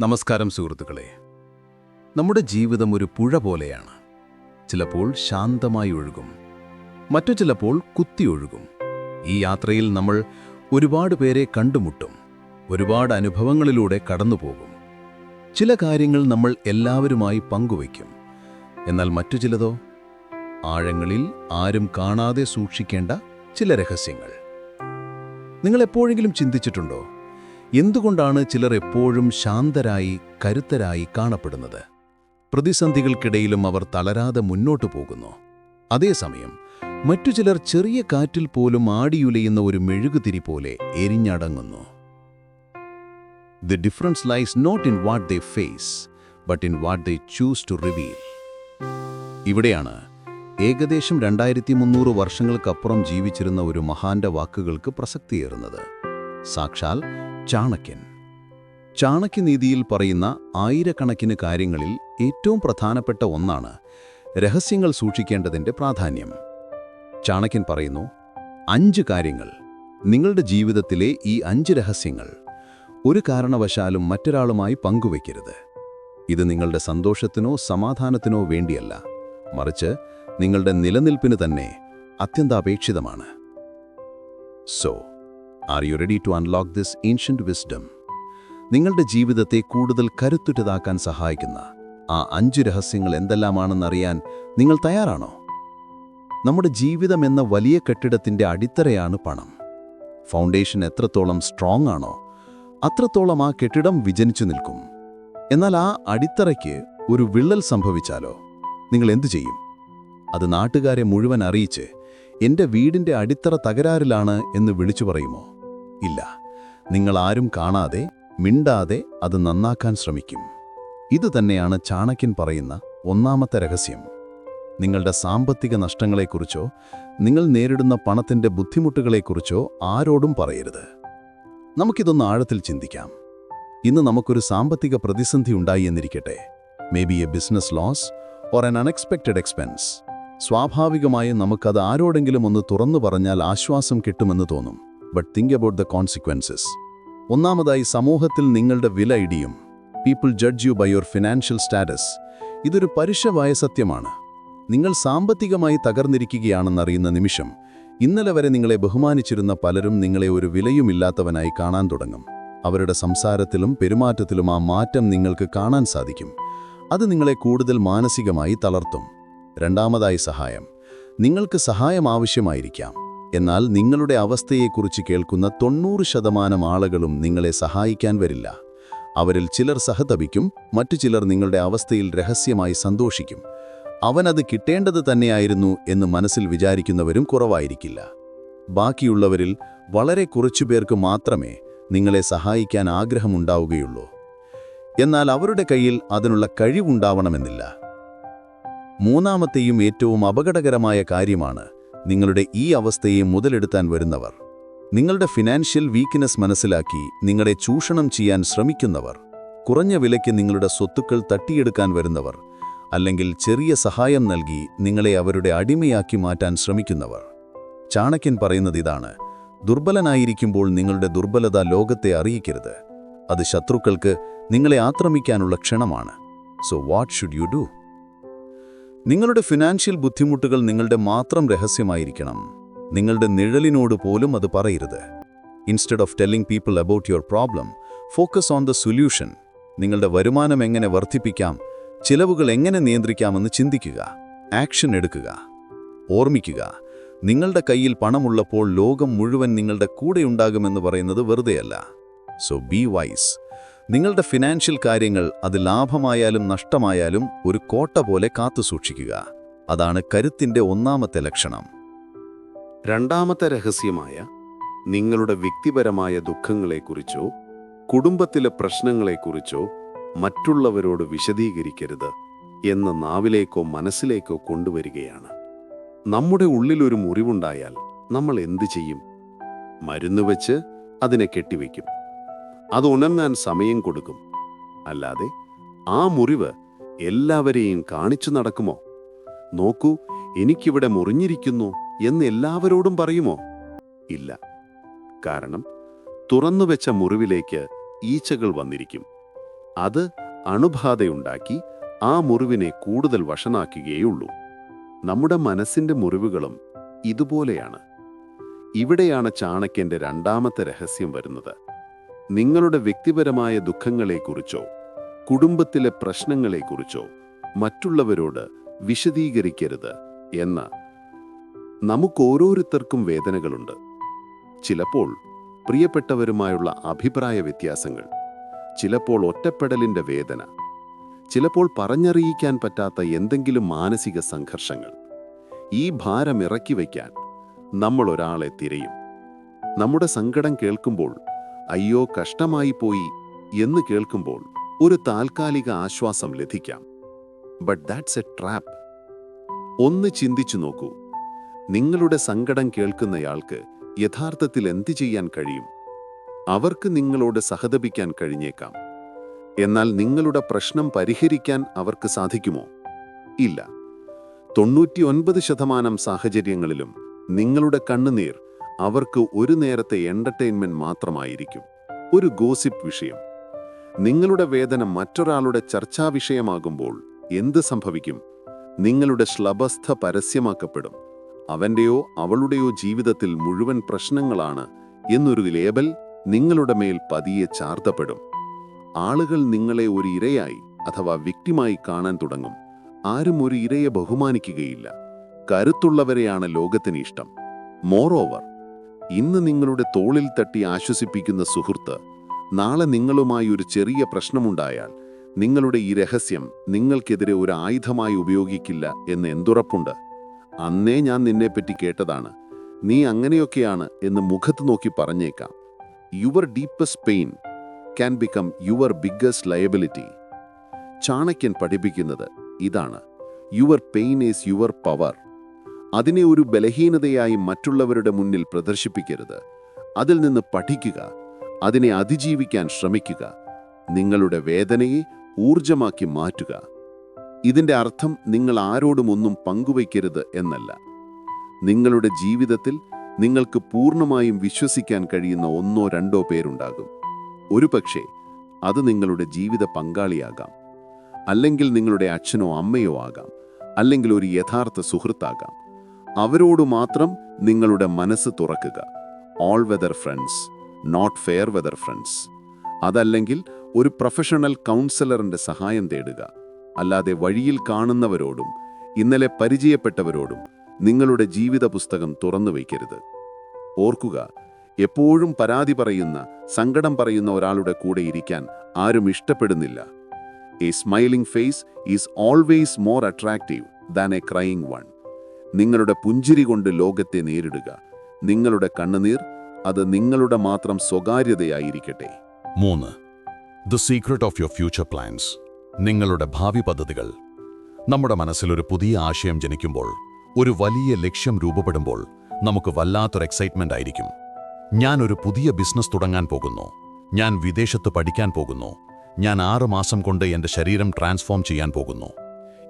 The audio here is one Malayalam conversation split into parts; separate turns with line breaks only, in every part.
നമസ്കാരം സുഹൃത്തുക്കളെ. നമ്മുടെ ജീവിതം ഒരു പുഴ പോലെയാണ്. ചിലപ്പോൾ ശാന്തമായി ഒഴുകും. മറ്റു ചിലപ്പോൾ കുത്തിയൊഴുകും ഈ യാത്രയിൽ നമ്മൾ ഒരുപാട് പേരെ കണ്ടുമുട്ടും. ഒരുപാട് അനുഭവങ്ങളിലൂടെ കടന്നുപോകും. ചില കാര്യങ്ങൾ നമ്മൾ എല്ലാവരുമായി പങ്കുവയ്ക്കും. എന്നാൽ മറ്റു ചിലതോ? ആഴങ്ങളിൽ ആരും കാണാതെ സൂക്ഷിക്കേണ്ട ചില രഹസ്യങ്ങൾ. നിങ്ങൾ എപ്പോഴെങ്കിലും ചിന്തിച്ചിട്ടുണ്ടോ? എന്തുകൊണ്ടാണ് ചിലർ എപ്പോഴും ശാന്തരായി കരുത്തരായി കാണപ്പെടുന്നത്? പ്രതിസന്ധികൾക്കിടയിലും അവർ തളരാതെ മുന്നോട്ടു പോകുന്നു. അതേസമയം മറ്റു ചിലർ ചെറിയ കാറ്റിൽ പോലും ആടിയുലയുന്ന ഒരു മെഴുകുതിരി പോലെ എരിഞ്ഞടങ്ങുന്നു. The difference lies not in what they face but in what they choose to reveal ഇവിടെയാണ് ഏകദേശം രണ്ടായിരത്തി മുന്നൂറ് വർഷങ്ങൾക്കപ്പുറം ജീവിച്ചിരുന്ന ഒരു മഹാന്റെ വാക്കുകൾക്ക് പ്രസക്തിയേറുന്നത്. സാക്ഷാൽ ചാണക്യൻ. ചാണക്യനീതിയിൽ പറയുന്ന ആയിരക്കണക്കിന് കാര്യങ്ങളിൽ ഏറ്റവും പ്രധാനപ്പെട്ട ഒന്നാണ് രഹസ്യങ്ങൾ സൂക്ഷിക്കേണ്ടതിന്റെ പ്രാധാന്യം. ചാണക്യൻ പറയുന്നു അഞ്ച് കാര്യങ്ങൾ. നിങ്ങളുടെ ജീവിതത്തിലെ ഈ അഞ്ച് രഹസ്യങ്ങൾ ഒരു കാരണവശാലും മറ്റൊരാളുമായി പങ്കുവയ്ക്കരുത് ഇത് നിങ്ങളുടെ സന്തോഷത്തിനോ സമാധാനത്തിനോ വേണ്ടിയല്ല. മറിച്ച് നിങ്ങളുടെ നിലനിൽപ്പിന് തന്നെ അത്യന്താപേക്ഷിതമാണ്. So are you ready to unlock this ancient wisdom നിങ്ങളുടെ ജീവിതത്തെ കൂടുതൽ കരുത്തുറ്റതാക്കാൻ സഹായിക്കുന്ന ആ അഞ്ച് രഹസ്യങ്ങൾ എന്തെല്ലാമാണെന്നറിയാൻ നിങ്ങൾ തയ്യാറാണോ? നമ്മുടെ ജീവിതം എന്ന വലിയ കെട്ടിടത്തിന്റെ അടിത്തറയാണ് പണം. ഫൗണ്ടേഷൻ എത്രത്തോളം സ്ട്രോങ് ആണോ അത്രത്തോളം ആ കെട്ടിടം വിജനിച്ചു നിൽക്കും. എന്നാൽ ആ അടിത്തറയ്ക്ക് ഒരു വിള്ളൽ സംഭവിച്ചാലോ? നിങ്ങൾ എന്തു ചെയ്യും? അത് നാട്ടുകാരെ മുഴുവൻ അറിയിച്ച് എന്റെ വീടിന്റെ അടിത്തറ തകരാറിലാണ് എന്ന് വിളിച്ചു പറയുമോ? ഇല്ല. നിങ്ങൾ ആരും കാണാതെ മിണ്ടാതെ അത് നന്നാക്കാൻ ശ്രമിക്കും. ഇതുതന്നെയാണ് ചാണക്യൻ പറയുന്ന ഒന്നാമത്തെ രഹസ്യം. നിങ്ങളുടെ സാമ്പത്തിക നഷ്ടങ്ങളെക്കുറിച്ചോ നിങ്ങൾ നേരിടുന്ന പണത്തിന്റെ ബുദ്ധിമുട്ടുകളെക്കുറിച്ചോ ആരോടും പറയരുത്. നമുക്കിതൊന്ന് ആഴത്തിൽ ചിന്തിക്കാം. ഇന്ന് നമുക്കൊരു സാമ്പത്തിക പ്രതിസന്ധി ഉണ്ടായി എന്നിരിക്കട്ടെ. Maybe a business loss or an unexpected expense സ്വാഭാവികമായും നമുക്കത് ആരോടെങ്കിലും ഒന്ന് തുറന്നു പറഞ്ഞാൽ ആശ്വാസം കിട്ടുമെന്ന് തോന്നും. But think about the consequences ഒന്നാമതായി സമൂഹത്തിൽ നിങ്ങളുടെ വില ഇടിയും. People judge you by your financial status ഇതൊരു പരുഷമായ സത്യമാണ്. നിങ്ങൾ സാമ്പത്തികമായി തകർന്നിരിക്കുകയാണെന്നറിയുന്ന നിമിഷം ഇന്നലെ വരെ നിങ്ങളെ ബഹുമാനിച്ചിരുന്ന പലരും നിങ്ങളെ ഒരു വിലയുമില്ലാത്തവനായി കാണാൻ തുടങ്ങും. അവരുടെ സംസാരത്തിലും പെരുമാറ്റത്തിലും ആ മാറ്റം നിങ്ങൾക്ക് കാണാൻ സാധിക്കും. അത് നിങ്ങളെ കൂടുതൽ മാനസികമായി തളർത്തും. രണ്ടാമതായി സഹായം. നിങ്ങൾക്ക് സഹായം ആവശ്യമായിരിക്കാം. എന്നാൽ നിങ്ങളുടെ അവസ്ഥയെക്കുറിച്ച് കേൾക്കുന്ന തൊണ്ണൂറ് ശതമാനം ആളുകളും നിങ്ങളെ സഹായിക്കാൻ വരില്ല. അവരിൽ ചിലർ സഹതപിക്കും മറ്റു ചിലർ നിങ്ങളുടെ അവസ്ഥയിൽ രഹസ്യമായി സന്തോഷിക്കും. അവനത് കിട്ടേണ്ടത് തന്നെയായിരുന്നു എന്ന് മനസ്സിൽ വിചാരിക്കുന്നവരും കുറവായിരിക്കില്ല. ബാക്കിയുള്ളവരിൽ വളരെ കുറച്ചു പേർക്ക് മാത്രമേ നിങ്ങളെ സഹായിക്കാൻ ആഗ്രഹമുണ്ടാവുകയുള്ളൂ. എന്നാൽ അവരുടെ കയ്യിൽ അതിനുള്ള കഴിവുണ്ടാവണമെന്നില്ല. മൂന്നാമത്തെയും ഏറ്റവും അപകടകരമായ കാര്യമാണ് നിങ്ങളുടെ ഈ അവസ്ഥയെ മുതലെടുത്താൻ വരുന്നവർ. നിങ്ങളുടെ ഫിനാൻഷ്യൽ വീക്ക്നെസ് മനസ്സിലാക്കി നിങ്ങളെ ചൂഷണം ചെയ്യാൻ ശ്രമിക്കുന്നവർ. കുറഞ്ഞ വിലയ്ക്ക് നിങ്ങളുടെ സ്വത്തുക്കൾ തട്ടിയെടുക്കാൻ വരുന്നവർ. അല്ലെങ്കിൽ ചെറിയ സഹായം നൽകി നിങ്ങളെ അവരുടെ അടിമയാക്കി മാറ്റാൻ ശ്രമിക്കുന്നവർ. ചാണക്യൻ പറയുന്നത് ഇതാണ്. ദുർബലനായിരിക്കുമ്പോൾ നിങ്ങളുടെ ദുർബലത ലോകത്തെ അറിയിക്കരുത്. അത് ശത്രുക്കൾക്ക് നിങ്ങളെ ആക്രമിക്കാനുള്ള ക്ഷണമാണ്. So what should you do നിങ്ങളുടെ ഫിനാൻഷ്യൽ ബുദ്ധിമുട്ടുകൾ നിങ്ങളുടെ മാത്രം രഹസ്യമായിരിക്കണം. നിങ്ങളുടെ നിഴലിനോട് പോലും അത് പറയരുത്. Instead of telling people about your problem focus on the solution നിങ്ങളുടെ വരുമാനം എങ്ങനെ വർദ്ധിപ്പിക്കാം ചിലവുകൾ എങ്ങനെ നിയന്ത്രിക്കാമെന്ന് ചിന്തിക്കുക ആക്ഷൻ എടുക്കുക ഓർമ്മിക്കുക. നിങ്ങളുടെ കയ്യിൽ പണമുള്ളപ്പോൾ ലോകം മുഴുവൻ നിങ്ങളുടെ കൂടെയുണ്ടാകുമെന്ന് പറയുന്നത് വെറുതെയല്ല. സോ ബി വൈസ് നിങ്ങളുടെ ഫിനാൻഷ്യൽ കാര്യങ്ങൾ അത് ലാഭമായാലും നഷ്ടമായാലും ഒരു കോട്ട പോലെ കാത്തുസൂക്ഷിക്കുക അതാണ് കരുത്തിന്റെ ഒന്നാമത്തെ ലക്ഷണം.
രണ്ടാമത്തെ രഹസ്യമായ നിങ്ങളുടെ വ്യക്തിപരമായ ദുഃഖങ്ങളെക്കുറിച്ചോ കുടുംബത്തിലെ പ്രശ്നങ്ങളെക്കുറിച്ചോ മറ്റുള്ളവരോട് വിശദീകരിക്കരുത് എന്ന നാവിലേക്കോ മനസ്സിലേക്കോ കൊണ്ടുവരികയാണ്. നമ്മുടെ ഉള്ളിലൊരു മുറിവുണ്ടായാൽ നമ്മൾ എന്തു ചെയ്യും? മരുന്ന് വെച്ച് അതിനെ കെട്ടിവെക്കും. അത് ഉണർന്നാൻ സമയം കൊടുക്കും. അല്ലാതെ ആ മുറിവ് എല്ലാവരെയും കാണിച്ചു നടക്കുമോ? നോക്കൂ എനിക്കിവിടെ മുറിഞ്ഞിരിക്കുന്നു എന്ന് എല്ലാവരോടും പറയുമോ? ഇല്ല. കാരണം തുറന്നുവെച്ച മുറിവിലേക്ക് ഈച്ചകൾ വന്നിരിക്കും. അത് അണുബാധയുണ്ടാക്കി ആ മുറിവിനെ കൂടുതൽ വഷനാക്കുകയുള്ളൂ നമ്മുടെ മനസ്സിന്റെ മുറിവുകളും ഇതുപോലെയാണ്. ഇവിടെയാണ് ചാണക്യന്റെ രണ്ടാമത്തെ രഹസ്യം വരുന്നത്. നിങ്ങളുടെ വ്യക്തിപരമായ ദുഃഖങ്ങളെക്കുറിച്ചോ കുടുംബത്തിലെ പ്രശ്നങ്ങളെക്കുറിച്ചോ മറ്റുള്ളവരോട് വിശദീകരിക്കരുത് എന്ന് നമുക്കോരോരുത്തർക്കും വേദനകളുണ്ട്. ചിലപ്പോൾ പ്രിയപ്പെട്ടവരുമായുള്ള അഭിപ്രായ വ്യത്യാസങ്ങൾ ചിലപ്പോൾ ഒറ്റപ്പെടലിന്റെ വേദന ചിലപ്പോൾ പറഞ്ഞറിയിക്കാൻ പറ്റാത്ത എന്തെങ്കിലും മാനസിക സംഘർഷങ്ങൾ. ഈ ഭാരം ഇറക്കി വയ്ക്കാൻ നമ്മൾ ഒരാളെ തിരയും. നമ്മുടെ സങ്കടം കേൾക്കുമ്പോൾ അയ്യോ കഷ്ടമായി പോയി എന്ന് കേൾക്കുമ്പോൾ ഒരു താൽക്കാലിക ആശ്വാസം ലഭിക്കാം. ബട്ട് ദാറ്റ്സ് എ ട്രാപ്പ് ഒന്ന് ചിന്തിച്ചു നോക്കൂ. നിങ്ങളുടെ സങ്കടം കേൾക്കുന്നയാൾക്ക് യഥാർത്ഥത്തിൽ എന്തു ചെയ്യാൻ കഴിയും? അവർക്ക് നിങ്ങളോട് സഹതപിക്കാൻ കഴിഞ്ഞേക്കാം. എന്നാൽ നിങ്ങളുടെ പ്രശ്നം പരിഹരിക്കാൻ അവർക്ക് സാധിക്കുമോ? ഇല്ല. തൊണ്ണൂറ്റിയൊൻപത് ശതമാനം സാഹചര്യങ്ങളിലും നിങ്ങളുടെ കണ്ണുനീർ അവർക്ക് ഒരു നേരത്തെ എന്റർടൈൻമെന്റ് മാത്രമായിരിക്കും. ഒരു ഗോസിപ്പ് വിഷയം. നിങ്ങളുടെ വേദന മറ്റൊരാളുടെ ചർച്ചാ വിഷയമാകുമ്പോൾ എന്ത് സംഭവിക്കും? നിങ്ങളുടെ ശ്ലഭസ്ഥ പരസ്യമാക്കപ്പെടും. അവന്റെയോ അവളുടെയോ ജീവിതത്തിൽ മുഴുവൻ പ്രശ്നങ്ങളാണ് എന്നൊരു ലേബൽ നിങ്ങളുടെ മേൽ പതിയെ ചാർത്തപ്പെടും. ആളുകൾ നിങ്ങളെ ഒരു ഇരയായി അഥവാ വ്യക്തിമായി കാണാൻ തുടങ്ങും. ആരും ഒരു ഇരയെ ബഹുമാനിക്കുകയില്ല. കരുത്തുള്ളവരെയാണ് ലോകത്തിന് ഇഷ്ടം. മോറോവർ ഇന്ന് നിങ്ങളുടെ തോളിൽ തട്ടി ആശ്വസിപ്പിക്കുന്ന സുഹൃത്ത് നാളെ നിങ്ങളുമായി ഒരു ചെറിയ പ്രശ്നമുണ്ടായാൽ നിങ്ങളുടെ ഈ രഹസ്യം നിങ്ങൾക്കെതിരെ ഒരു ആയുധമായി ഉപയോഗിക്കില്ല എന്ന് എന്തുറപ്പുണ്ട്? അന്നേ ഞാൻ നിന്നെപ്പറ്റി കേട്ടതാണ്. നീ അങ്ങനെയൊക്കെയാണ് എന്ന് മുഖത്ത് നോക്കി പറഞ്ഞേക്കാം. Your deepest pain can become your biggest liability ചാണക്യൻ പഠിപ്പിക്കുന്നത് ഇതാണ്. Your pain is your power അതിനെ ഒരു ബലഹീനതയായി മറ്റുള്ളവരുടെ മുന്നിൽ പ്രദർശിപ്പിക്കരുത്. അതിൽ നിന്ന് പഠിക്കുക അതിനെ അതിജീവിക്കാൻ ശ്രമിക്കുക നിങ്ങളുടെ വേദനയെ ഊർജമാക്കി മാറ്റുക. ഇതിന്റെ അർത്ഥം നിങ്ങൾ ആരോടും ഒന്നും പങ്കുവയ്ക്കരുത് എന്നല്ല. നിങ്ങളുടെ ജീവിതത്തിൽ നിങ്ങൾക്ക് പൂർണമായും വിശ്വസിക്കാൻ കഴിയുന്ന ഒന്നോ രണ്ടോ പേരുണ്ടാകും. ഒരുപക്ഷെ അത് നിങ്ങളുടെ ജീവിത പങ്കാളിയാകാം. അല്ലെങ്കിൽ നിങ്ങളുടെ അച്ഛനോ അമ്മയോ ആകാം. അല്ലെങ്കിൽ ഒരു യഥാർത്ഥ സുഹൃത്താകാം. അവരോട് മാത്രം നിങ്ങളുടെ മനസ്സ് തുറക്കുക. All weather friends not fair weather friends അതല്ലെങ്കിൽ ഒരു പ്രൊഫഷണൽ കൗൺസിലറിന്റെ സഹായം തേടുക. അല്ലാതെ വഴിയിൽ കാണുന്നവരോടും ഇന്നലെ പരിചയപ്പെട്ടവരോടും നിങ്ങളുടെ ജീവിത പുസ്തകം തുറന്നു വയ്ക്കരുത്. ഓർക്കുക എപ്പോഴും പരാതി പറയുന്ന സങ്കടം പറയുന്ന ഒരാളുടെ കൂടെ ഇരിക്കാൻ ആരും ഇഷ്ടപ്പെടുന്നില്ല. A smiling face is always more attractive than a crying one നിങ്ങളുടെ പുഞ്ചിരി കൊണ്ട് ലോകത്തെ നേരിടുക. നിങ്ങളുടെ കണ്ണുനീർ അത് നിങ്ങളുടെ മാത്രം സ്വകാര്യതയായിരിക്കട്ടെ.
മൂന്ന്. The secret of your future plans നിങ്ങളുടെ ഭാവി പദ്ധതികൾ. നമ്മുടെ മനസ്സിലൊരു പുതിയ ആശയം ജനിക്കുമ്പോൾ ഒരു വലിയ ലക്ഷ്യം രൂപപ്പെടുമ്പോൾ നമുക്ക് വല്ലാത്തൊരു എക്സൈറ്റ്മെന്റ് ആയിരിക്കും. ഞാൻ ഒരു പുതിയ ബിസിനസ് തുടങ്ങാൻ പോകുന്നു. ഞാൻ വിദേശത്ത് പഠിക്കാൻ പോകുന്നു. ഞാൻ ആറുമാസം കൊണ്ട് എന്റെ ശരീരം ട്രാൻസ്ഫോം ചെയ്യാൻ പോകുന്നു.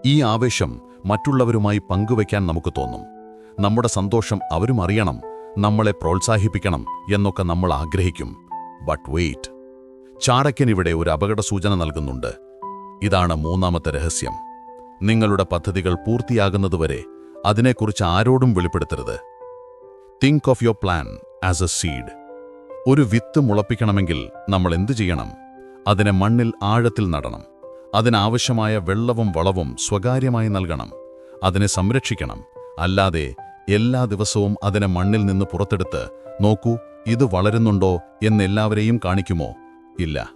ഈ ആവേശം മറ്റുള്ളവരുമായി പങ്കുവയ്ക്കാൻ നമുക്ക് തോന്നും. നമ്മുടെ സന്തോഷം അവരും അറിയണം നമ്മളെ പ്രോത്സാഹിപ്പിക്കണം എന്നൊക്കെ നമ്മൾ ആഗ്രഹിക്കും. ബട്ട് വെയിറ്റ് ഇവിടെ ഒരു അപകട സൂചന നൽകുന്നുണ്ട്. ഇതാണ് മൂന്നാമത്തെ രഹസ്യം. നിങ്ങളുടെ പദ്ധതികൾ പൂർത്തിയാകുന്നതുവരെ അതിനെക്കുറിച്ച് ആരോടും വെളിപ്പെടുത്തരുത്. Think of your plan as a seed ഒരു വിത്ത് മുളപ്പിക്കണമെങ്കിൽ നമ്മൾ എന്തു ചെയ്യണം? അതിനെ മണ്ണിൽ ആഴത്തിൽ നടണം. അതിനാവശ്യമായ വെള്ളവും വളവും സ്വകാര്യമായി നൽകണം. അതിനെ സംരക്ഷിക്കണം. അല്ലാതെ എല്ലാ ദിവസവും അതിനെ മണ്ണിൽ നിന്ന് പുറത്തെടുത്ത് നോക്കൂ ഇത് വളരുന്നുണ്ടോ എന്നെല്ലാവരെയും കാണിക്കുമോ? ഇല്ല.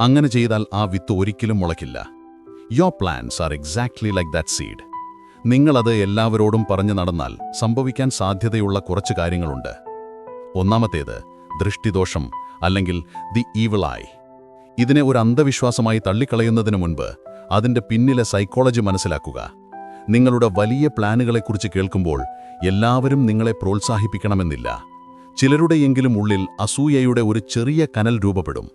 അങ്ങനെ ചെയ്താൽ ആ വിത്ത് ഒരിക്കലും മുളയ്ക്കില്ല. Your plans are exactly like that seed നിങ്ങളത് എല്ലാവരോടും പറഞ്ഞു നടന്നാൽ സംഭവിക്കാൻ സാധ്യതയുള്ള കുറച്ച് കാര്യങ്ങളുണ്ട്. ഒന്നാമത്തേത് ദൃഷ്ടിദോഷം അല്ലെങ്കിൽ ദി ഈവിളായി ഇതിനെ ഒരു അന്ധവിശ്വാസമായി തള്ളിക്കളയുന്നതിന് മുൻപ് അതിന്റെ പിന്നിലെ സൈക്കോളജി മനസ്സിലാക്കുക. നിങ്ങളുടെ വലിയ പ്ലാനുകളെക്കുറിച്ച് കേൾക്കുമ്പോൾ എല്ലാവരും നിങ്ങളെ പ്രോത്സാഹിപ്പിക്കണമെന്നില്ല. ചിലരുടെയെങ്കിലും ഉള്ളിൽ അസൂയയുടെ ഒരു ചെറിയ കനൽ രൂപപ്പെടും.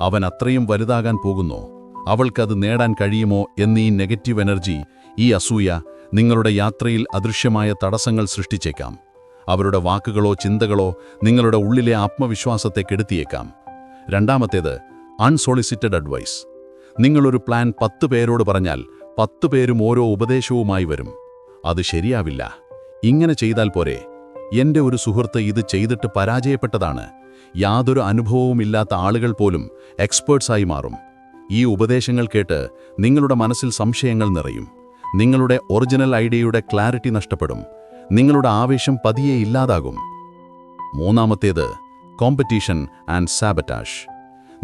അവൻ അത്രയും വലുതാകാൻ പോകുന്നു. അവൾക്കത് നേടാൻ കഴിയുമോ എന്നീ നെഗറ്റീവ് എനർജി ഈ അസൂയ നിങ്ങളുടെ യാത്രയിൽ അദൃശ്യമായ തടസ്സങ്ങൾ സൃഷ്ടിച്ചേക്കാം. അവരുടെ വാക്കുകളോ ചിന്തകളോ നിങ്ങളുടെ ഉള്ളിലെ ആത്മവിശ്വാസത്തെ കെടുത്തിയേക്കാം. രണ്ടാമത്തേത് അൺസോളിസിറ്റഡ് അഡ്വൈസ്. നിങ്ങളൊരു പ്ലാൻ പത്ത് പേരോട് പറഞ്ഞാൽ പത്ത് പേരും ഓരോ ഉപദേശവുമായി വരും. അത് ശരിയാവില്ല. ഇങ്ങനെ ചെയ്താൽ പോരെ. എന്റെ ഒരു സുഹൃത്ത് ഇത് ചെയ്തിട്ട് പരാജയപ്പെട്ടതാണ്. യാതൊരു അനുഭവവുമില്ലാത്ത ആളുകൾ പോലും എക്സ്പേർട്സായി മാറും. ഈ ഉപദേശങ്ങൾ കേട്ട് നിങ്ങളുടെ മനസ്സിൽ സംശയങ്ങൾ നിറയും. നിങ്ങളുടെ ഒറിജിനൽ ഐഡിയയുടെ ക്ലാരിറ്റി നഷ്ടപ്പെടും. നിങ്ങളുടെ ആവേശം പതിയെ ഇല്ലാതാകും. മൂന്നാമത്തേത് കോമ്പറ്റീഷൻ ആൻഡ് സാബറ്റാഷ്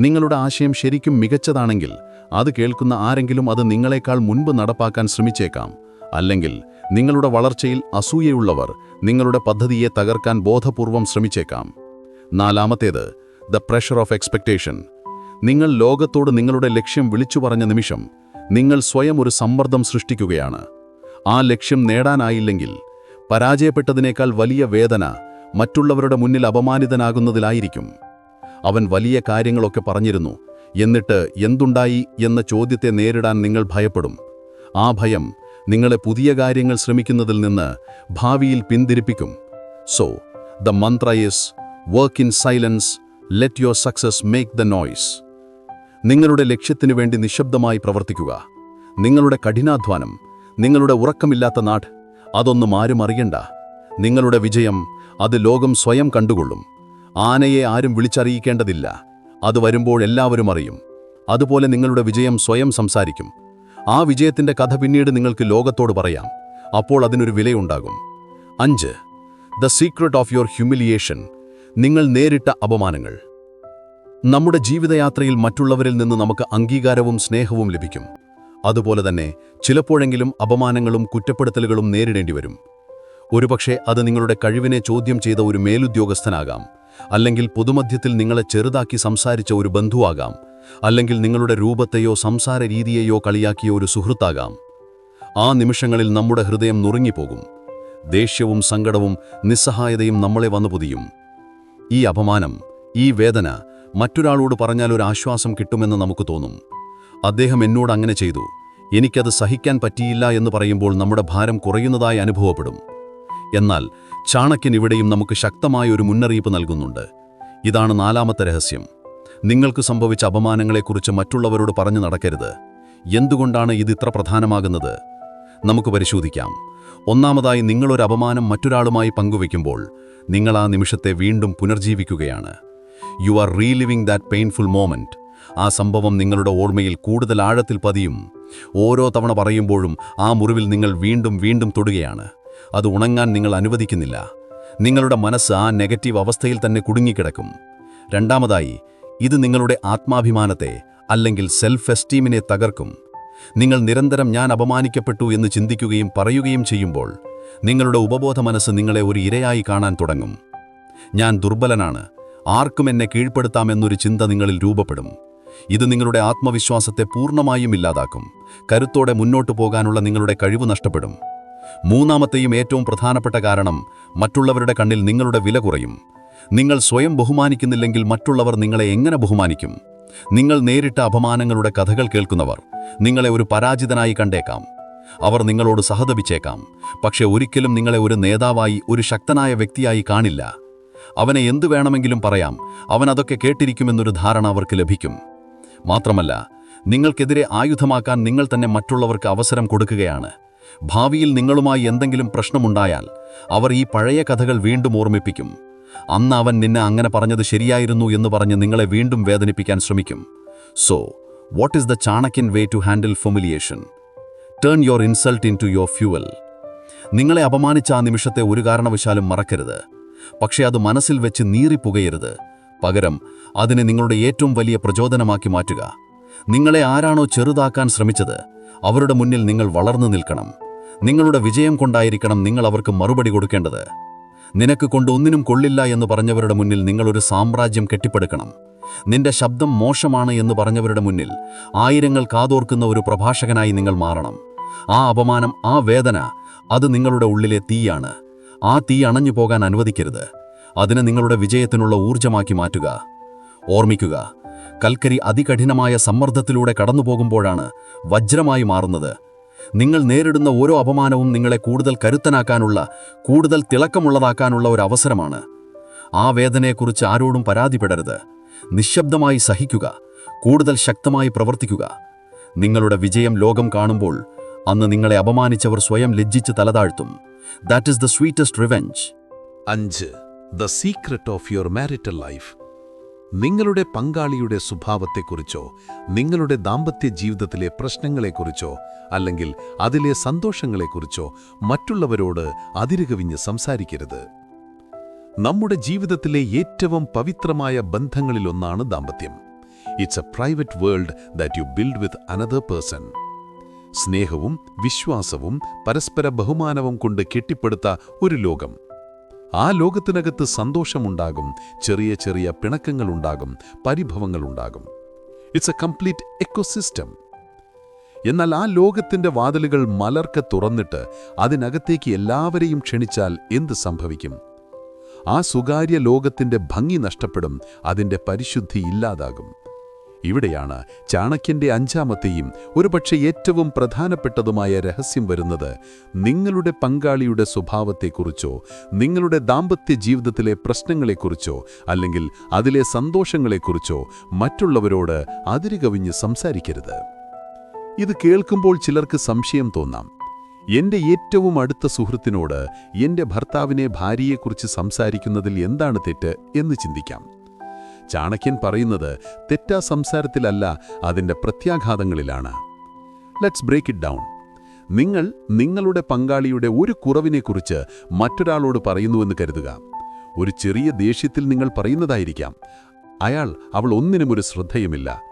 നിങ്ങളുടെ ആശയം ശരിക്കും മികച്ചതാണെങ്കിൽ അത് കേൾക്കുന്ന ആരെങ്കിലും അത് നിങ്ങളെക്കാൾ മുൻപ് നടപ്പാക്കാൻ ശ്രമിച്ചേക്കാം. അല്ലെങ്കിൽ നിങ്ങളുടെ വളർച്ചയിൽ അസൂയയുള്ളവർ നിങ്ങളുടെ പദ്ധതിയെ തകർക്കാൻ ബോധപൂർവം ശ്രമിച്ചേക്കാം. നാലാമത്തേത് ദ പ്രഷർ ഓഫ് എക്സ്പെക്റ്റേഷൻ നിങ്ങൾ ലോകത്തോട് നിങ്ങളുടെ ലക്ഷ്യം വിളിച്ചു പറഞ്ഞ നിമിഷം നിങ്ങൾ സ്വയം ഒരു സമ്മർദ്ദം സൃഷ്ടിക്കുകയാണ്. ആ ലക്ഷ്യം നേടാനായില്ലെങ്കിൽ പരാജയപ്പെട്ടതിനേക്കാൾ വലിയ വേദന മറ്റുള്ളവരുടെ മുന്നിൽ അപമാനിതനാകുന്നതിലായിരിക്കും. അവൻ വലിയ കാര്യങ്ങളൊക്കെ പറഞ്ഞിരുന്നു. എന്നിട്ട് എന്തുണ്ടായി എന്ന ചോദ്യത്തെ നേരിടാൻ നിങ്ങൾ ഭയപ്പെടും. ആ ഭയം നിങ്ങളെ പുതിയ കാര്യങ്ങൾ ശ്രമിക്കുന്നതിൽ നിന്ന് ഭാവിയിൽ പിന്തിരിപ്പിക്കും. So the mantra is work in silence let your success make the noise നിങ്ങളുടെ ലക്ഷ്യത്തിനു വേണ്ടി നിശബ്ദമായി പ്രവർത്തിക്കുക. നിങ്ങളുടെ കഠിനാധ്വാനം നിങ്ങളുടെ ഉറക്കമില്ലാത്ത നാട് അതൊന്നും ആരും അറിയണ്ട. നിങ്ങളുടെ വിജയം അത് ലോകം സ്വയം കണ്ടുകൊള്ളും. ആനയെ ആരും വിളിച്ചറിയിക്കേണ്ടതില്ല. അത് വരുമ്പോൾ എല്ലാവരും അറിയും. അതുപോലെ നിങ്ങളുടെ വിജയം സ്വയം സംസാരിക്കും. ആ വിജയത്തിന്റെ കഥ പിന്നീട് നിങ്ങൾക്ക് ലോകത്തോട് പറയാം. അപ്പോൾ അതിനൊരു വിലയുണ്ടാകും. അഞ്ച്. The secret of your humiliation നിങ്ങൾ നേരിട്ട അപമാനങ്ങൾ. നമ്മുടെ ജീവിതയാത്രയിൽ മറ്റുള്ളവരിൽ നിന്ന് നമുക്ക് അംഗീകാരവും സ്നേഹവും ലഭിക്കും. അതുപോലെ തന്നെ ചിലപ്പോഴെങ്കിലും അപമാനങ്ങളും കുറ്റപ്പെടുത്തലുകളും നേരിടേണ്ടി വരും ഒരുപക്ഷെ അത് നിങ്ങളുടെ കഴിവിനെ ചോദ്യം ചെയ്ത ഒരു മേലുദ്യോഗസ്ഥനാകാം. അല്ലെങ്കിൽ പൊതുമധ്യത്തിൽ നിങ്ങളെ ചെറുതാക്കി സംസാരിച്ച ഒരു ബന്ധുവാകാം അല്ലെങ്കിൽ നിങ്ങളുടെ രൂപത്തെയോ സംസാര രീതിയെയോ കളിയാക്കിയ ഒരു സുഹൃത്താകാം. ആ നിമിഷങ്ങളിൽ നമ്മുടെ ഹൃദയം നുറുങ്ങിപ്പോകും. ദേഷ്യവും സങ്കടവും നിസ്സഹായതയും നമ്മളെ വന്നു പൊതിയും. ഈ അപമാനം ഈ വേദന മറ്റൊരാളോട് പറഞ്ഞാൽ ഒരു ആശ്വാസം കിട്ടുമെന്ന് നമുക്ക് തോന്നും. അദ്ദേഹം എന്നോട് അങ്ങനെ ചെയ്തു. എനിക്കത് സഹിക്കാൻ പറ്റിയില്ല എന്ന് പറയുമ്പോൾ നമ്മുടെ ഭാരം കുറയുന്നതായി അനുഭവപ്പെടും. എന്നാൽ ചാണക്യൻ ഇവിടെയും നമുക്ക് ശക്തമായ ഒരു മുന്നറിയിപ്പ് നൽകുന്നുണ്ട്. ഇതാണ് നാലാമത്തെ രഹസ്യം. നിങ്ങൾക്ക് സംഭവിച്ച അപമാനങ്ങളെക്കുറിച്ച് മറ്റുള്ളവരോട് പറഞ്ഞു നടക്കരുത്. എന്തുകൊണ്ടാണ് ഇത് ഇത്ര പ്രധാനമാകുന്നത്? നമുക്ക് പരിശോധിക്കാം. ഒന്നാമതായി നിങ്ങളൊരു അപമാനം മറ്റൊരാളുമായി പങ്കുവയ്ക്കുമ്പോൾ നിങ്ങൾ ആ നിമിഷത്തെ വീണ്ടും പുനർജീവിക്കുകയാണ്. You are reliving that painful moment ആ സംഭവം നിങ്ങളുടെ ഓർമ്മയിൽ കൂടുതൽ ആഴത്തിൽ പതിയും. ഓരോ തവണ പറയുമ്പോഴും ആ മുറിവിൽ നിങ്ങൾ വീണ്ടും വീണ്ടും തൊടുകയാണ്. അത് ഉണങ്ങാൻ നിങ്ങൾ അനുവദിക്കുന്നില്ല. നിങ്ങളുടെ മനസ്സ് ആ നെഗറ്റീവ് അവസ്ഥയിൽ തന്നെ കുടുങ്ങിക്കിടക്കും. രണ്ടാമതായി ഇത് നിങ്ങളുടെ ആത്മാഭിമാനത്തെ അല്ലെങ്കിൽ സെൽഫ് എസ്റ്റീമിനെ തകർക്കും. നിങ്ങൾ നിരന്തരം ഞാൻ അപമാനിക്കപ്പെട്ടു എന്ന് ചിന്തിക്കുകയും പറയുകയും ചെയ്യുമ്പോൾ നിങ്ങളുടെ ഉപബോധ മനസ്സ് നിങ്ങളെ ഒരു ഇരയായി കാണാൻ തുടങ്ങും. ഞാൻ ദുർബലനാണ്. ആർക്കും എന്നെ കീഴ്പ്പെടുത്താമെന്നൊരു ചിന്ത നിങ്ങളിൽ രൂപപ്പെടും. ഇത് നിങ്ങളുടെ ആത്മവിശ്വാസത്തെ പൂർണമായും ഇല്ലാതാക്കും. കരുത്തോടെ മുന്നോട്ടു പോകാനുള്ള നിങ്ങളുടെ കഴിവ് നഷ്ടപ്പെടും. മൂന്നാമത്തെയും ഏറ്റവും പ്രധാനപ്പെട്ട കാരണം മറ്റുള്ളവരുടെ കണ്ണിൽ നിങ്ങളുടെ വില കുറയും. നിങ്ങൾ സ്വയം ബഹുമാനിക്കുന്നില്ലെങ്കിൽ മറ്റുള്ളവർ നിങ്ങളെ എങ്ങനെ ബഹുമാനിക്കും? നിങ്ങൾ നേരിട്ട അപമാനങ്ങളുടെ കഥകൾ കേൾക്കുന്നവർ നിങ്ങളെ ഒരു പരാജിതനായി കണ്ടേക്കാം. അവർ നിങ്ങളോട് സഹതപിച്ചേക്കാം. പക്ഷെ ഒരിക്കലും നിങ്ങളെ ഒരു നേതാവായി ഒരു ശക്തനായ വ്യക്തിയായി കാണില്ല. അവനെ എന്തു വേണമെങ്കിലും പറയാം. അവൻ അതൊക്കെ കേട്ടിരിക്കുമെന്നൊരു ധാരണ അവർക്ക് ലഭിക്കും. മാത്രമല്ല നിങ്ങൾക്കെതിരെ ആയുധമാക്കാൻ നിങ്ങൾ തന്നെ മറ്റുള്ളവർക്ക് അവസരം കൊടുക്കുകയാണ്. ഭാവിയിൽ നിങ്ങളുമായി എന്തെങ്കിലും പ്രശ്നമുണ്ടായാൽ അവർ ഈ പഴയ കഥകൾ വീണ്ടും ഓർമ്മിപ്പിക്കും. അന്ന് അവൻ നിന്നെ അങ്ങനെ പറഞ്ഞത് ശരിയായിരുന്നു എന്ന് പറഞ്ഞ് നിങ്ങളെ വീണ്ടും വേദനിപ്പിക്കാൻ ശ്രമിക്കും. So what is the Chanakyan way to handle humiliation turn your insult into your fuel നിങ്ങളെ അപമാനിച്ച ആ നിമിഷത്തെ ഒരു കാരണവശാലും മറക്കരുത്. പക്ഷേ അത് മനസ്സിൽ വെച്ച് നീറിപ്പുകയരുത് പകരം അതിനെ നിങ്ങളുടെ ഏറ്റവും വലിയ പ്രചോദനമാക്കി മാറ്റുക. നിങ്ങളെ ആരാണോ ചെറുതാക്കാൻ ശ്രമിച്ചത് അവരുടെ മുന്നിൽ നിങ്ങൾ വളർന്നു നിൽക്കണം. നിങ്ങളുടെ വിജയം കൊണ്ടായിരിക്കണം നിങ്ങൾ അവർക്ക് മറുപടി കൊടുക്കേണ്ടത്. നിനക്ക് കൊണ്ട് ഒന്നിനും കൊള്ളില്ല എന്ന് പറഞ്ഞവരുടെ മുന്നിൽ നിങ്ങളൊരു സാമ്രാജ്യം കെട്ടിപ്പടുക്കണം. നിന്റെ ശബ്ദം മോശമാണ് എന്ന് പറഞ്ഞവരുടെ മുന്നിൽ ആയിരങ്ങൾ കാതോർക്കുന്ന ഒരു പ്രഭാഷകനായി നിങ്ങൾ മാറണം. ആ അപമാനം ആ വേദന അത് നിങ്ങളുടെ ഉള്ളിലെ തീയാണ്. ആ തീ അണഞ്ഞു പോകാൻ അനുവദിക്കരുത്. അതിനെ നിങ്ങളുടെ വിജയത്തിനുള്ള ഊർജമാക്കി മാറ്റുക. ഓർമ്മിക്കുക കൽക്കരി അതികഠിനമായ സമ്മർദ്ദത്തിലൂടെ കടന്നുപോകുമ്പോഴാണ് വജ്രമായി മാറുന്നത്. നിങ്ങൾ നേരിടുന്ന ഓരോ അപമാനവും നിങ്ങളെ കൂടുതൽ കരുത്തനാക്കാനുള്ള കൂടുതൽ തിളക്കമുള്ളതാക്കാനുള്ള ഒരു അവസരമാണ്. ആ വേദനയെക്കുറിച്ച് ആരോടും പരാതിപ്പെടരുത്. നിശബ്ദമായി സഹിക്കുക. കൂടുതൽ ശക്തമായി പ്രവർത്തിക്കുക.
നിങ്ങളുടെ വിജയം ലോകം കാണുമ്പോൾ അന്ന് നിങ്ങളെ അപമാനിച്ചവർ സ്വയം ലജ്ജിച്ച് തലതാഴ്ത്തും. That is the sweetest revenge
അഞ്ച്. The secret of your marital life നിങ്ങളുടെ പങ്കാളിയുടെ സ്വഭാവത്തെക്കുറിച്ചോ നിങ്ങളുടെ ദാമ്പത്യ ജീവിതത്തിലെ പ്രശ്നങ്ങളെക്കുറിച്ചോ അല്ലെങ്കിൽ അതിലെ സന്തോഷങ്ങളെക്കുറിച്ചോ മറ്റുള്ളവരോട് അതിരുകവിഞ്ഞ് സംസാരിക്കരുത്. നമ്മുടെ ജീവിതത്തിലെ ഏറ്റവും പവിത്രമായ ബന്ധങ്ങളിലൊന്നാണ് ദാമ്പത്യം. It's a private world that you build with another person സ്നേഹവും വിശ്വാസവും പരസ്പര ബഹുമാനവും കൊണ്ട് കെട്ടിപ്പടുത്ത ഒരു ലോകം. ആ ലോകത്തിനകത്ത് സന്തോഷമുണ്ടാകും ചെറിയ ചെറിയ പിണക്കങ്ങളുണ്ടാകും പരിഭവങ്ങളുണ്ടാകും. ഇറ്റ്സ് എ കംപ്ലീറ്റ് എക്കോസിസ്റ്റം എന്നാൽ ആ ലോകത്തിന്റെ വാതിലുകൾ മലർക്ക തുറന്നിട്ട് അതിനകത്തേക്ക് എല്ലാവരെയും ക്ഷണിച്ചാൽ എന്ത് സംഭവിക്കും? ആ സ്വകാര്യ ലോകത്തിന്റെ ഭംഗി നഷ്ടപ്പെടും അതിന്റെ പരിശുദ്ധി ഇല്ലാതാകും. ഇവിടെയാണ് ചാണക്യന്റെ അഞ്ചാമത്തെയും ഒരുപക്ഷെ ഏറ്റവും പ്രധാനപ്പെട്ടതുമായ രഹസ്യം വരുന്നത്. നിങ്ങളുടെ പങ്കാളിയുടെ സ്വഭാവത്തെക്കുറിച്ചോ നിങ്ങളുടെ ദാമ്പത്യ ജീവിതത്തിലെ പ്രശ്നങ്ങളെക്കുറിച്ചോ അല്ലെങ്കിൽ അതിലെ സന്തോഷങ്ങളെക്കുറിച്ചോ മറ്റുള്ളവരോട് അതിരുകവിഞ്ഞ് സംസാരിക്കരുത്. ഇത് കേൾക്കുമ്പോൾ ചിലർക്ക് സംശയം തോന്നാം. എന്റെ ഏറ്റവും അടുത്ത സുഹൃത്തിനോട് എന്റെ ഭർത്താവിനെ ഭാര്യയെക്കുറിച്ച് സംസാരിക്കുന്നതിൽ എന്താണ് തെറ്റ് എന്ന് ചിന്തിക്കാം. ചാണക്യൻ പറയുന്നത് തെറ്റാ സംസാരത്തിലല്ല അതിന്റെ പ്രത്യാഘാതങ്ങളിലാണ്. ലെറ്റ്സ് ബ്രേക്ക് ഇറ്റ് ഡൗൺ നിങ്ങൾ നിങ്ങളുടെ പങ്കാളിയുടെ ഒരു കുറവിനെക്കുറിച്ച് മറ്റൊരാളോട് പറയുന്നുവെന്ന് കരുതുക. ഒരു ചെറിയ ദേഷ്യത്തിൽ നിങ്ങൾ പറയുന്നതായിരിക്കാം. അയാൾ അവൾ ഒന്നിനും ഒരു ശ്രദ്ധയുമില്ല.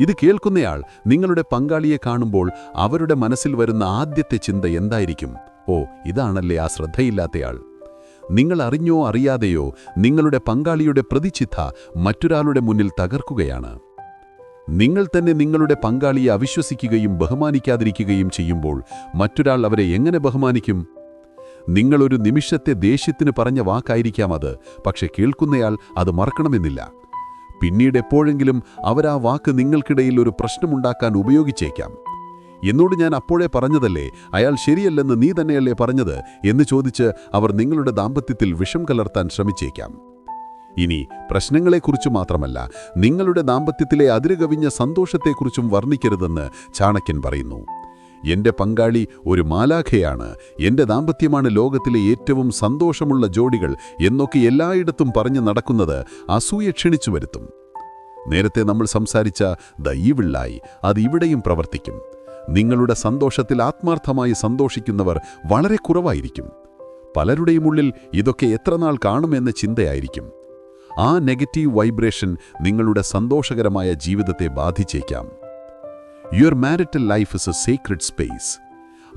ഇത് കേൾക്കുന്നയാൾ നിങ്ങളുടെ പങ്കാളിയെ കാണുമ്പോൾ അവരുടെ മനസ്സിൽ വരുന്ന ആദ്യത്തെ ചിന്ത എന്തായിരിക്കും? ഓ ഇതാണല്ലേ ആ ശ്രദ്ധയില്ലാത്തയാൾ. നിങ്ങൾ അറിഞ്ഞോ അറിയാതെയോ നിങ്ങളുടെ പങ്കാളിയുടെ പ്രതിച്ഛിദ്ധ മറ്റൊരാളുടെ മുന്നിൽ തകർക്കുകയാണ്. നിങ്ങൾ തന്നെ നിങ്ങളുടെ പങ്കാളിയെ അവിശ്വസിക്കുകയും ബഹുമാനിക്കാതിരിക്കുകയും ചെയ്യുമ്പോൾ മറ്റൊരാൾ അവരെ എങ്ങനെ ബഹുമാനിക്കും? നിങ്ങളൊരു നിമിഷത്തെ ദേഷ്യത്തിന് പറഞ്ഞ വാക്കായിരിക്കാം അത് പക്ഷെ കേൾക്കുന്നയാൾ അത് മറക്കണമെന്നില്ല. പിന്നീട് എപ്പോഴെങ്കിലും അവരാ വാക്ക് നിങ്ങൾക്കിടയിൽ ഒരു പ്രശ്നമുണ്ടാക്കാൻ ഉപയോഗിച്ചേക്കാം. എന്നോട് ഞാൻ അപ്പോഴേ പറഞ്ഞതല്ലേ? അയാൾ ശരിയല്ലെന്ന് നീ തന്നെയല്ലേ പറഞ്ഞത്? എന്ന് ചോദിച്ച് അവർ നിങ്ങളുടെ ദാമ്പത്യത്തിൽ വിഷം കലർത്താൻ ശ്രമിച്ചേക്കാം. ഇനി പ്രശ്നങ്ങളെക്കുറിച്ച് മാത്രമല്ല നിങ്ങളുടെ ദാമ്പത്യത്തിലെ അതിരുകവിഞ്ഞ സന്തോഷത്തെക്കുറിച്ചും വർണിക്കരുതെന്ന് ചാണക്യൻ പറയുന്നു. എന്റെ പങ്കാളി ഒരു മാലാഖയാണ്. എന്റെ ദാമ്പത്യമാണ് ലോകത്തിലെ ഏറ്റവും സന്തോഷമുള്ള ജോഡികൾ എന്നൊക്കെ എല്ലായിടത്തും പറഞ്ഞു നടക്കുന്നത് അസൂയ ക്ഷണിച്ചു വരുത്തും. നേരത്തെ നമ്മൾ സംസാരിച്ച ദ ഈവിള്ളായി അത് ഇവിടെയും പ്രവർത്തിക്കും. നിങ്ങളുടെ സന്തോഷത്തിൽ ആത്മാർത്ഥമായി സന്തോഷിക്കുന്നവർ വളരെ കുറവായിരിക്കും. പലരുടെയും ഉള്ളിൽ ഇതൊക്കെ എത്രനാൾ കാണുമെന്ന ചിന്തയായിരിക്കും. ആ നെഗറ്റീവ് വൈബ്രേഷൻ നിങ്ങളുടെ സന്തോഷകരമായ ജീവിതത്തെ ബാധിച്ചേക്കാം. Your marital life is a secret space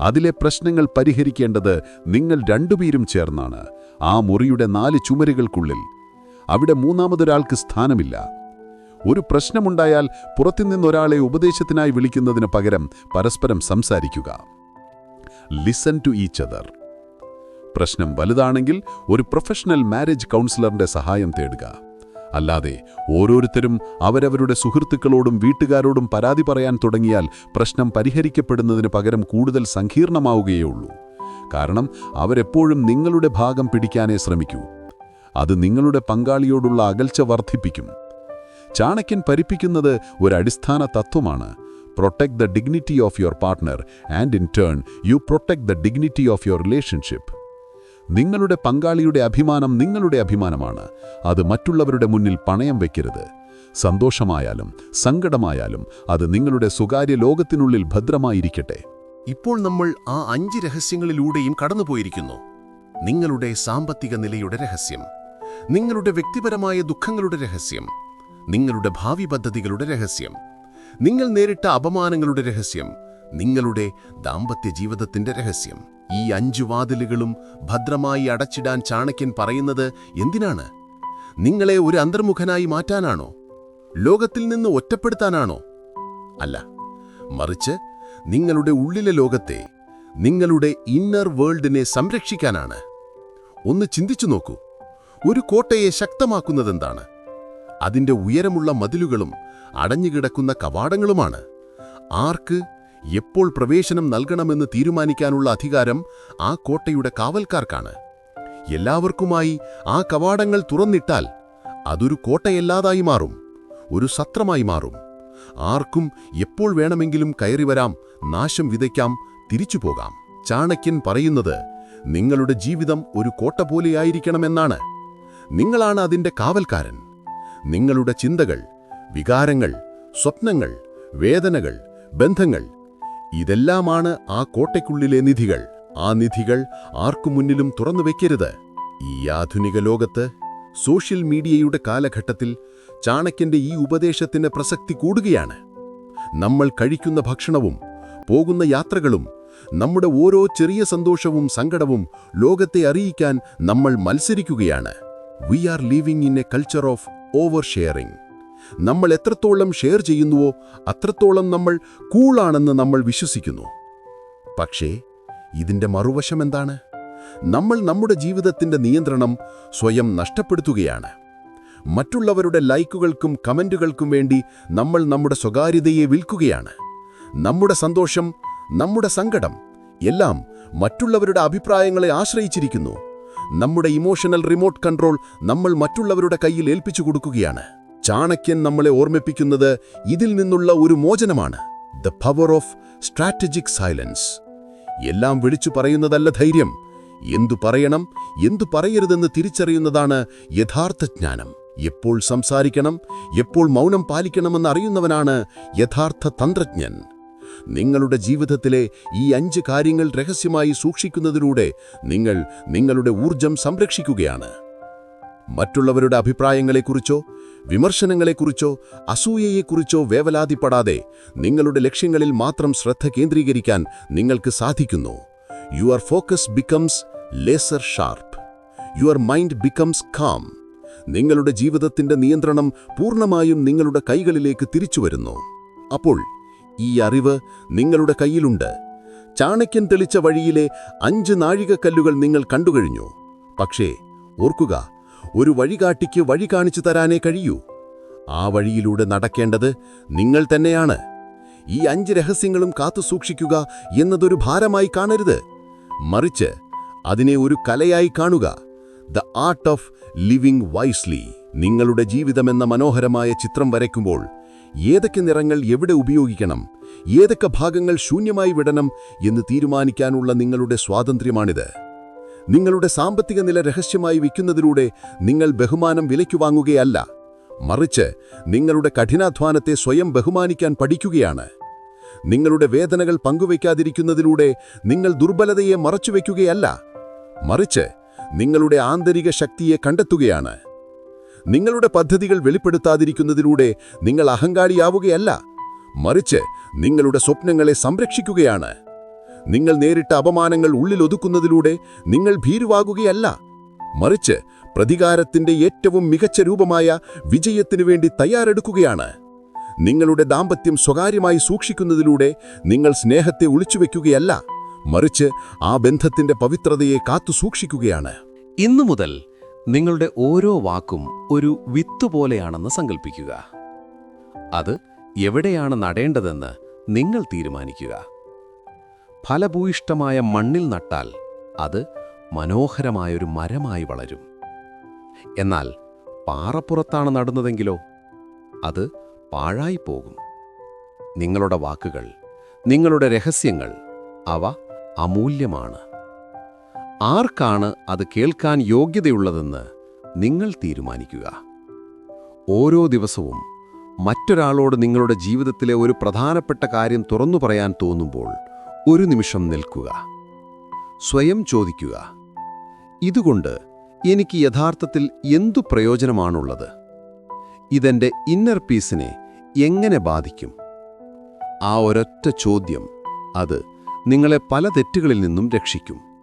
അതിലെ പ്രശ്നങ്ങൾ പരിഹരിക്കേണ്ടത് നിങ്ങൾ രണ്ടുപേരും ചേർന്നാണ്. ആ മുറിയുടെ നാല് ചുമരുകൾക്കുള്ളിൽ. അവിടെ മൂന്നാമതൊരാൾക്ക് സ്ഥാനമില്ല. ഒരു പ്രശ്നമുണ്ടായാൽ പുറത്തുനിന്നൊരാളെ ഉപദേശത്തിനായി വിളിക്കുന്നതിന് പകരം പരസ്പരം സംസാരിക്കുക. ലിസൺ ടു ഈച്ച് അതർ പ്രശ്നം വലുതാണെങ്കിൽ ഒരു പ്രൊഫഷണൽ മാരേജ് കൗൺസിലറിന്റെ സഹായം തേടുക. അല്ലാതെ ഓരോരുത്തരും അവരവരുടെ സുഹൃത്തുക്കളോടും വീട്ടുകാരോടും പരാതി പറയാൻ തുടങ്ങിയാൽ പ്രശ്നം പരിഹരിക്കപ്പെടുന്നതിന് പകരം കൂടുതൽ സങ്കീർണമാവുകയുള്ളൂ കാരണം അവരെപ്പോഴും നിങ്ങളുടെ ഭാഗം പിടിക്കാനേ ശ്രമിക്കൂ. അത് നിങ്ങളുടെ പങ്കാളിയോടുള്ള അകൽച്ച വർദ്ധിപ്പിക്കും. ചാണക്യൻ പരിപ്പിക്കുന്നത് ഒരു അടിസ്ഥാന തത്വമാണ്. Protect the dignity of your partner and in turn you protect the dignity of your relationship നിങ്ങളുടെ പങ്കാളിയുടെ അഭിമാനം നിങ്ങളുടെ അഭിമാനമാണ്. അത് മറ്റുള്ളവരുടെ മുന്നിൽ പണയം വയ്ക്കരുത് സന്തോഷമായാലും സങ്കടമായാലും അത് നിങ്ങളുടെ സ്വകാര്യ ലോകത്തിനുള്ളിൽ ഭദ്രമായിരിക്കട്ടെ.
ഇപ്പോൾ നമ്മൾ ആ അഞ്ച് രഹസ്യങ്ങളിലൂടെയും കടന്നുപോയിരിക്കുന്നു. നിങ്ങളുടെ സാമ്പത്തിക നിലയുടെ രഹസ്യം. നിങ്ങളുടെ വ്യക്തിപരമായ ദുഃഖങ്ങളുടെ രഹസ്യം. നിങ്ങളുടെ ഭാവി പദ്ധതികളുടെ രഹസ്യം. നിങ്ങൾ നേരിട്ട അപമാനങ്ങളുടെ രഹസ്യം. നിങ്ങളുടെ ദാമ്പത്യ ജീവിതത്തിന്റെ രഹസ്യം. ഈ അഞ്ചു വാതിലുകളും ഭദ്രമായി അടച്ചിടാൻ ചാണക്യൻ പറയുന്നത് എന്തിനാണ്? നിങ്ങളെ ഒരു അന്തർമുഖനായി മാറ്റാനാണോ? ലോകത്തിൽ നിന്ന് ഒറ്റപ്പെടുത്താനാണോ? അല്ല. മറിച്ച് നിങ്ങളുടെ ഉള്ളിലെ ലോകത്തെ നിങ്ങളുടെ ഇന്നർ വേൾഡിനെ സംരക്ഷിക്കാനാണ്. ഒന്ന് ചിന്തിച്ചു നോക്കൂ. ഒരു കോട്ടയെ ശക്തമാക്കുന്നതെന്താണ്? അതിന്റെ ഉയരമുള്ള മതിലുകളും അടഞ്ഞുകിടക്കുന്ന കവാടങ്ങളുമാണ്. ആർക്ക് എപ്പോൾ പ്രവേശനം നൽകണമെന്ന് തീരുമാനിക്കാനുള്ള അധികാരം ആ കോട്ടയുടെ കാവൽക്കാർക്കാണ്. എല്ലാവർക്കുമായി ആ കവാടങ്ങൾ തുറന്നിട്ടാൽ അതൊരു കോട്ടയല്ലാതായി മാറും ഒരു സത്രമായി മാറും.
ആർക്കും എപ്പോൾ വേണമെങ്കിലും കയറി വരാം നാശം വിതയ്ക്കാം തിരിച്ചു പോകാം. ചാണക്യൻ പറയുന്നത് നിങ്ങളുടെ ജീവിതം ഒരു കോട്ട പോലെയായിരിക്കണമെന്നാണ് നിങ്ങളാണ് അതിന്റെ കാവൽക്കാരൻ. നിങ്ങളുടെ ചിന്തകൾ വികാരങ്ങൾ സ്വപ്നങ്ങൾ വേദനകൾ ബന്ധങ്ങൾ ഇതെല്ലാമാണ് ആ കോട്ടയ്ക്കുള്ളിലെ നിധികൾ. ആ നിധികൾ ആർക്കു മുന്നിലും തുറന്നു വയ്ക്കരുത് ഈ ആധുനിക ലോകത്ത് സോഷ്യൽ മീഡിയയുടെ കാലഘട്ടത്തിൽ ചാണക്യന്റെ ഈ ഉപദേശത്തിന് പ്രസക്തി കൂടുകയാണ്. നമ്മൾ കഴിക്കുന്ന ഭക്ഷണവും പോകുന്ന യാത്രകളും നമ്മുടെ ഓരോ ചെറിയ സന്തോഷവും സങ്കടവും ലോകത്തെ അറിയിക്കാൻ നമ്മൾ മത്സരിക്കുകയാണ്. We are living in a culture of oversharing നമ്മൾ എത്രത്തോളം ഷെയർ ചെയ്യുന്നുവോ അത്രത്തോളം നമ്മൾ കൂളാണെന്ന് നമ്മൾ വിശ്വസിക്കുന്നു. പക്ഷേ ഇതിന്റെ മറുവശം എന്താണ്? നമ്മൾ നമ്മുടെ ജീവിതത്തിന്റെ നിയന്ത്രണം സ്വയം നഷ്ടപ്പെടുത്തുകയാണ്. മറ്റുള്ളവരുടെ ലൈക്കുകൾക്കും കമന്റുകൾക്കും വേണ്ടി നമ്മൾ നമ്മുടെ സ്വകാര്യതയെ വിൽക്കുകയാണ്. നമ്മുടെ സന്തോഷം നമ്മുടെ സങ്കടം എല്ലാം മറ്റുള്ളവരുടെ അഭിപ്രായങ്ങളെ ആശ്രയിച്ചിരിക്കുന്നു. നമ്മുടെ ഇമോഷണൽ റിമോട്ട് കൺട്രോൾ നമ്മൾ മറ്റുള്ളവരുടെ കയ്യിൽ ഏൽപ്പിച്ചു കൊടുക്കുകയാണ്. ചാണക്യൻ നമ്മളെ ഓർമ്മിപ്പിക്കുന്നത് ഇതിൽ നിന്നുള്ള ഒരു മോചനമാണ്. The power of strategic silence എല്ലാം വിളിച്ചു പറയുന്നതല്ല ധൈര്യം. എന്തു പറയണം എന്തു പറയരുതെന്ന് തിരിച്ചറിയുന്നതാണ് യഥാർത്ഥ ജ്ഞാനം. എപ്പോൾ സംസാരിക്കണം എപ്പോൾ മൗനം പാലിക്കണമെന്ന് അറിയുന്നവനാണ് യഥാർത്ഥ തന്ത്രജ്ഞൻ. നിങ്ങളുടെ ജീവിതത്തിലെ ഈ അഞ്ച് കാര്യങ്ങൾ രഹസ്യമായി സൂക്ഷിക്കുന്നതിലൂടെ നിങ്ങൾ നിങ്ങളുടെ ഊർജം സംരക്ഷിക്കുകയാണ്. മറ്റുള്ളവരുടെ അഭിപ്രായങ്ങളെക്കുറിച്ചോ വിമർശനങ്ങളെക്കുറിച്ചോ അസൂയയെക്കുറിച്ചോ വേവലാതിപ്പെടാതെ നിങ്ങളുടെ ലക്ഷ്യങ്ങളിൽ മാത്രം ശ്രദ്ധ കേന്ദ്രീകരിക്കാൻ നിങ്ങൾക്ക് സാധിക്കുന്നു. Your focus becomes laser sharp. Your mind becomes calm. നിങ്ങളുടെ ജീവിതത്തിന്റെ നിയന്ത്രണം പൂർണമായും നിങ്ങളുടെ കൈകളിലേക്ക് തിരിച്ചു വരുന്നു അപ്പോൾ ഈ അറിവ് നിങ്ങളുടെ കയ്യിലുണ്ട്. ചാണക്യൻ തെളിച്ച വഴിയിലെ അഞ്ച് നാഴികക്കല്ലുകൾ നിങ്ങൾ കണ്ടുകഴിഞ്ഞു. പക്ഷേ ഓർക്കുക ഒരു വഴികാട്ടിക്ക് വഴി കാണിച്ചു തരാനേ കഴിയൂ. ആ വഴിയിലൂടെ നടക്കേണ്ടത് നിങ്ങൾ തന്നെയാണ്. ഈ അഞ്ച് രഹസ്യങ്ങളും കാത്തു കാത്തുസൂക്ഷിക്കുക എന്നതൊരു ഭാരമായി കാണരുത്. മറിച്ച് അതിനെ ഒരു കലയായി കാണുക. The art of living wisely നിങ്ങളുടെ ജീവിതമെന്ന മനോഹരമായ ചിത്രം വരയ്ക്കുമ്പോൾ ഏതൊക്കെ നിറങ്ങൾ എവിടെ ഉപയോഗിക്കണം? ഏതൊക്കെ ഭാഗങ്ങൾ ശൂന്യമായി വിടണം എന്ന് തീരുമാനിക്കാനുള്ള നിങ്ങളുടെ സ്വാതന്ത്ര്യമാണിത്. നിങ്ങളുടെ സാമ്പത്തിക നില രഹസ്യമായി വയ്ക്കുന്നതിലൂടെ നിങ്ങൾ ബഹുമാനം വിലയ്ക്കു വാങ്ങുകയല്ല. മറിച്ച് നിങ്ങളുടെ കഠിനാധ്വാനത്തെ സ്വയം ബഹുമാനിക്കാൻ പഠിക്കുകയാണ്. നിങ്ങളുടെ വേദനകൾ പങ്കുവയ്ക്കാതിരിക്കുന്നതിലൂടെ നിങ്ങൾ ദുർബലതയെ മറച്ചുവെക്കുകയല്ല മറിച്ച് നിങ്ങളുടെ ആന്തരിക ശക്തിയെ കണ്ടെത്തുകയാണ്. നിങ്ങളുടെ പദ്ധതികൾ വെളിപ്പെടുത്താതിരിക്കുന്നതിലൂടെ നിങ്ങൾ അഹങ്കാരിയാവുകയല്ല. മറിച്ച് നിങ്ങളുടെ സ്വപ്നങ്ങളെ സംരക്ഷിക്കുകയാണ്. നിങ്ങൾ നേരിട്ട അപമാനങ്ങൾ ഉള്ളിലൊതുക്കുന്നതിലൂടെ നിങ്ങൾ ഭീരുവാകുകയല്ല. മറിച്ച് പ്രതികാരത്തിന്റെ ഏറ്റവും മികച്ച രൂപമായ വിജയത്തിനു വേണ്ടി തയ്യാറെടുക്കുകയാണ്. നിങ്ങളുടെ ദാമ്പത്യം സ്വകാര്യമായി സൂക്ഷിക്കുന്നതിലൂടെ നിങ്ങൾ സ്നേഹത്തെ ഒളിച്ചുവെക്കുകയല്ല. മറിച്ച് ആ ബന്ധത്തിന്റെ പവിത്രതയെ കാത്തു സൂക്ഷിക്കുകയാണ്
ഇന്നു മുതൽ നിങ്ങളുടെ ഓരോ വാക്കും ഒരു വിത്തുപോലെയാണെന്ന് സങ്കൽപ്പിക്കുക. അത് എവിടെയാണ് നടേണ്ടതെന്ന് നിങ്ങൾ തീരുമാനിക്കുക. ഫലഭൂയിഷ്ടമായ മണ്ണിൽ നട്ടാൽ അത് മനോഹരമായൊരു മരമായി വളരും. എന്നാൽ പാറപ്പുറത്താണ് നടുന്നതെങ്കിലോ അത് പാഴായിപ്പോകും നിങ്ങളുടെ വാക്കുകൾ നിങ്ങളുടെ രഹസ്യങ്ങൾ അവ അമൂല്യമാണ്. ആർക്കാണ് അത് കേൾക്കാൻ യോഗ്യതയുള്ളതെന്ന് നിങ്ങൾ തീരുമാനിക്കുക. ഓരോ ദിവസവും മറ്റൊരാളോട് നിങ്ങളുടെ ജീവിതത്തിലെ ഒരു പ്രധാനപ്പെട്ട കാര്യം തുറന്നു പറയാൻ തോന്നുമ്പോൾ ഒരു നിമിഷം നിൽക്കുക. സ്വയം ചോദിക്കുക. ഇതുകൊണ്ട് എനിക്ക് യഥാർത്ഥത്തിൽ എന്തു പ്രയോജനമാണുള്ളത്? ഇതെന്റെ ഇന്നർ പീസിനെ എങ്ങനെ ബാധിക്കും? ആ ഒരൊറ്റ ചോദ്യം അത് നിങ്ങളെ പല തെറ്റുകളിൽ നിന്നും രക്ഷിക്കും.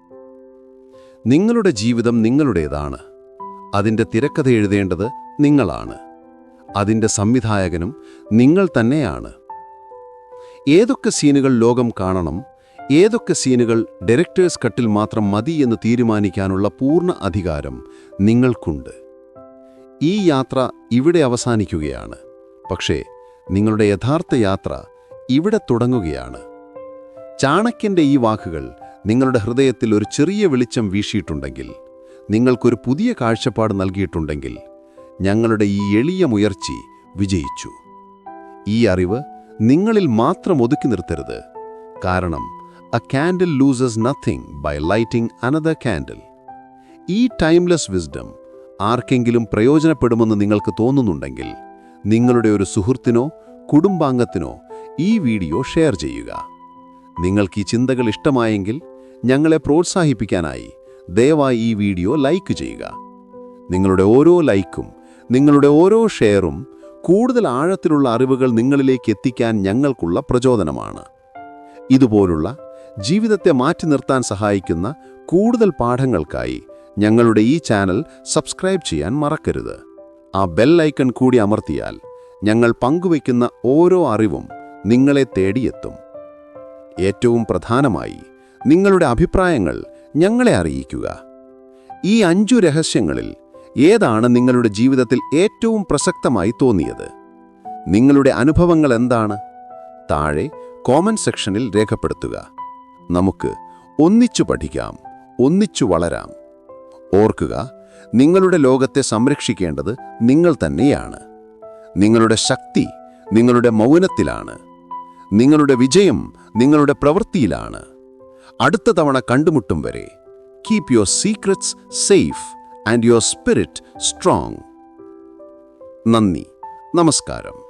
നിങ്ങളുടെ ജീവിതം നിങ്ങളുടേതാണ്. അതിന്റെ തിരക്കഥ എഴുതേണ്ടത് നിങ്ങളാണ്. അതിന്റെ സംവിധായകനും നിങ്ങൾ തന്നെയാണ്. ഏതൊക്കെ സീനുകൾ ലോകം കാണണം ഏതൊക്കെ സീനുകൾ ഡയറക്ടേഴ്സ് കട്ടിൽ മാത്രം മതി എന്ന് തീരുമാനിക്കാനുള്ള പൂർണ അധികാരം നിങ്ങൾക്കുണ്ട്. ഈ യാത്ര ഇവിടെ അവസാനിക്കുകയാണ്. പക്ഷേ നിങ്ങളുടെ യഥാർത്ഥ യാത്ര ഇവിടെ തുടങ്ങുകയാണ്. ചാണക്യന്റെ ഈ വാക്കുകൾ നിങ്ങളുടെ ഹൃദയത്തിൽ ഒരു ചെറിയ വെളിച്ചം വീശിയിട്ടുണ്ടെങ്കിൽ നിങ്ങൾക്കൊരു പുതിയ കാഴ്ചപ്പാട് നൽകിയിട്ടുണ്ടെങ്കിൽ ഞങ്ങളുടെ ഈ എളിയ മുയർച്ചി വിജയിച്ചു. ഈ അറിവ് നിങ്ങളിൽ മാത്രം ഒതുക്കി നിർത്തരുത്. കാരണം a candle loses nothing by lighting another candle ഈ ടൈംലെസ് വിസ്ഡം ആർക്കെങ്കിലും പ്രയോജനപ്പെടുമെന്ന് നിങ്ങൾക്ക് തോന്നുന്നുണ്ടെങ്കിൽ നിങ്ങളുടെ ഒരു സുഹൃത്തിനോ കുടുംബാംഗത്തിനോ ഈ വീഡിയോ ഷെയർ ചെയ്യുക. നിങ്ങൾക്ക് ഈ ചിന്തകൾ ഇഷ്ടമായെങ്കിൽ ഞങ്ങളെ പ്രോത്സാഹിപ്പിക്കാനായി ദയവായി ഈ വീഡിയോ ലൈക്ക് ചെയ്യുക. നിങ്ങളുടെ ഓരോ ലൈക്കും നിങ്ങളുടെ ഓരോ ഷെയറും കൂടുതൽ ആഴത്തിലുള്ള അറിവുകൾ നിങ്ങളിലേക്ക് എത്തിക്കാൻ ഞങ്ങൾക്കുള്ള പ്രചോദനമാണ്. ഇതുപോലുള്ള ജീവിതത്തെ മാറ്റി നിർത്താൻ സഹായിക്കുന്ന കൂടുതൽ പാഠങ്ങൾക്കായി ഞങ്ങളുടെ ഈ ചാനൽ സബ്സ്ക്രൈബ് ചെയ്യാൻ മറക്കരുത്. ആ ബെൽ ഐക്കൺ കൂടി അമർത്തിയാൽ ഞങ്ങൾ പങ്കുവയ്ക്കുന്ന ഓരോ അറിവും നിങ്ങളെ തേടിയെത്തും. ഏറ്റവും പ്രധാനമായി നിങ്ങളുടെ അഭിപ്രായങ്ങൾ ഞങ്ങളെ അറിയിക്കുക. ഈ അഞ്ചു രഹസ്യങ്ങളിൽ ഏതാണ് നിങ്ങളുടെ ജീവിതത്തിൽ ഏറ്റവും പ്രസക്തമായി തോന്നിയത്? നിങ്ങളുടെ അനുഭവങ്ങൾ എന്താണ്? താഴെ കോമന്റ് സെക്ഷനിൽ രേഖപ്പെടുത്തുക. നമുക്ക് ഒന്നിച്ചു പഠിക്കാം ഒന്നിച്ചു വളരാം. ഓർക്കുക നിങ്ങളുടെ ലോകത്തെ സംരക്ഷിക്കേണ്ടത് നിങ്ങൾ തന്നെയാണ്. നിങ്ങളുടെ ശക്തി നിങ്ങളുടെ മൗനത്തിലാണ്. നിങ്ങളുടെ വിജയം നിങ്ങളുടെ പ്രവൃത്തിയിലാണ്. അടുത്ത തവണ കണ്ടുമുട്ടും വരെ. Keep your secrets safe and your spirit strong നന്ദി. നമസ്കാരം.